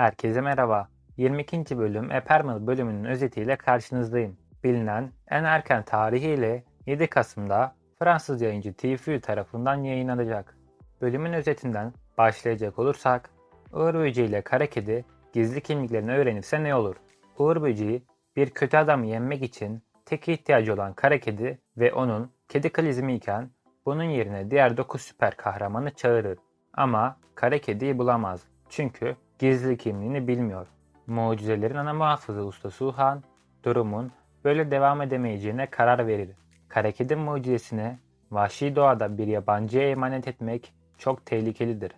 Herkese merhaba. 22. bölüm Epermal bölümünün özetiyle karşınızdayım. Bilinen en erken tarihiyle 7 Kasım'da Fransız yayıncı TFU tarafından yayınlanacak. Bölümün özetinden başlayacak olursak, Uğur Böceği ile Kara Kedi gizli kimliklerini öğrenirse ne olur? Uğur Böceği bir kötü adamı yenmek için tek ihtiyacı olan Kara Kedi ve onun kedi klizmi iken bunun yerine diğer 9 süper kahramanı çağırır. Ama Kara Kedi'yi bulamaz. Çünkü gizli kimliğini bilmiyor. Mucizelerin ana muhafızı Usta Suhan, durumun böyle devam edemeyeceğine karar verir. Kara Kedi mucizesini vahşi doğada bir yabancıya emanet etmek çok tehlikelidir.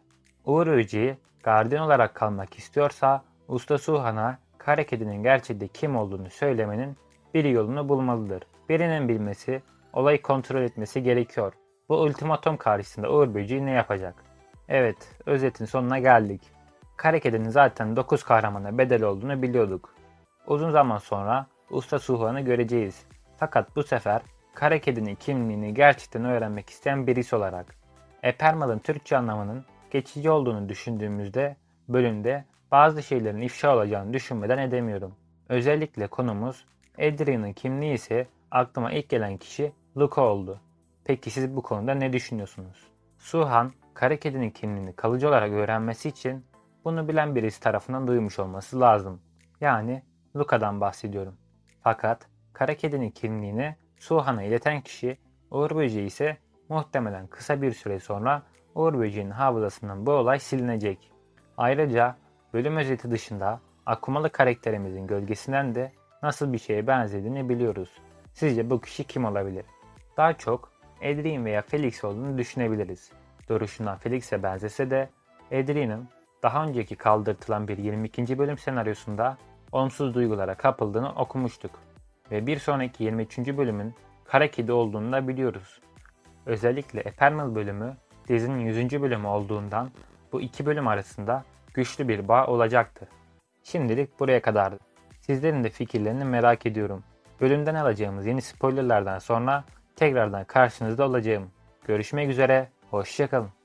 Uğur Öceği gardiyan olarak kalmak istiyorsa Usta Suhan'a Kara Kedi'nin gerçekte kim olduğunu söylemenin bir yolunu bulmalıdır. Birinin bilmesi, olayı kontrol etmesi gerekiyor. Bu ultimatom karşısında Uğur Böceği ne yapacak? Evet, özetin sonuna geldik. Kara Kedi'nin zaten 9 kahramana bedel olduğunu biliyorduk. Uzun zaman sonra Usta Suhan'ı göreceğiz. Fakat bu sefer Kara Kedi'nin kimliğini gerçekten öğrenmek isteyen birisi olarak. Epermal'ın Türkçe anlamının geçici olduğunu düşündüğümüzde bölümde bazı şeylerin ifşa olacağını düşünmeden edemiyorum. Özellikle konumuz Adrian'ın kimliği ise aklıma ilk gelen kişi Luca oldu. Peki siz bu konuda ne düşünüyorsunuz? Suhan, kara kedinin kimliğini kalıcı olarak öğrenmesi için bunu bilen birisi tarafından duymuş olması lazım. Yani Luca'dan bahsediyorum. Fakat kara kedinin kimliğini Suhan'a ileten kişi Uğur Böceği ise muhtemelen kısa bir süre sonra Uğur Böceği'nin hafızasından bu olay silinecek. Ayrıca bölüm özeti dışında akumalı karakterimizin gölgesinden de nasıl bir şeye benzediğini biliyoruz. Sizce bu kişi kim olabilir? Daha çok Adrien veya Felix olduğunu düşünebiliriz. Duruşundan Felix'e benzese de Adrien'in daha önceki kaldırtılan bir 22. bölüm senaryosunda olumsuz duygulara kapıldığını okumuştuk. Ve bir sonraki 23. bölümün Kara olduğunu da biliyoruz. Özellikle Eternal bölümü dizinin 100. bölümü olduğundan bu iki bölüm arasında güçlü bir bağ olacaktır. Şimdilik buraya kadardı. Sizlerin de fikirlerini merak ediyorum. Bölümden alacağımız yeni spoilerlardan sonra tekrardan karşınızda olacağım. Görüşmek üzere, hoşçakalın.